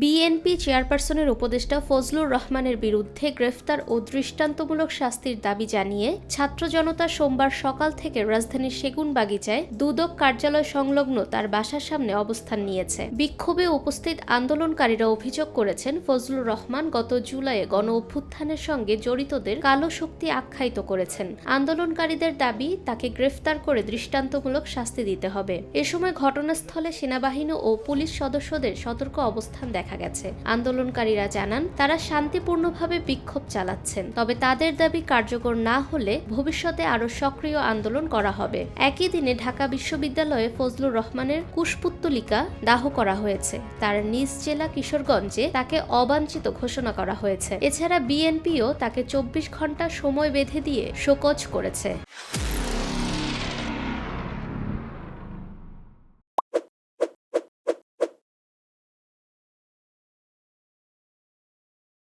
BNP চেয়ারপারসনের উপদেষ্টা ফজলুর রহমানের বিরুদ্ধে গ্রেফতার ও দৃষ্টান্তমূলক শাস্তির দাবি জানিয়ে ছাত্র জনতা সোমবার সকাল থেকে রাজধানীর সেগুন বাগিচায় দুদক কার্যালয় সংলগ্ন তার বাসার সামনে অবস্থান নিয়েছে। বিক্ষোভে উপস্থিত আন্দোলনকারীরা অভিযোগ করেছেন, ফজলুর রহমান গত জুলাইয়ে গণ অভ্যুত্থানের সঙ্গে জড়িতদের কালো শক্তি আখ্যায়িত করেছেন। আন্দোলনকারীদের দাবি, তাকে গ্রেফতার করে দৃষ্টান্তমূলক শাস্তি দিতে হবে। এ সময় ঘটনাস্থলে সেনাবাহিনী ও পুলিশ সদস্যদের সতর্ক অবস্থান দেখা গেছে। আন্দোলনকারীরা জানান, তারা শান্তিপূর্ণভাবে বিক্ষোভ চালাচ্ছেন, তবে তাদের দাবি কার্যকর না হলে ভবিষ্যতে আরও সক্রিয় আন্দোলন করা হবে। একই দিনে ঢাকা বিশ্ববিদ্যালয়ে ফজলুর রহমানের কুশপুত্তলিকা দাহ করা হয়েছে। তার নিজ জেলা কিশোরগঞ্জে তাকে অবাঞ্ছিত ঘোষণা করা হয়েছে। এছাড়া বিএনপিও তাকে চব্বিশ ঘণ্টা সময় বেঁধে দিয়ে শোকজ করেছে।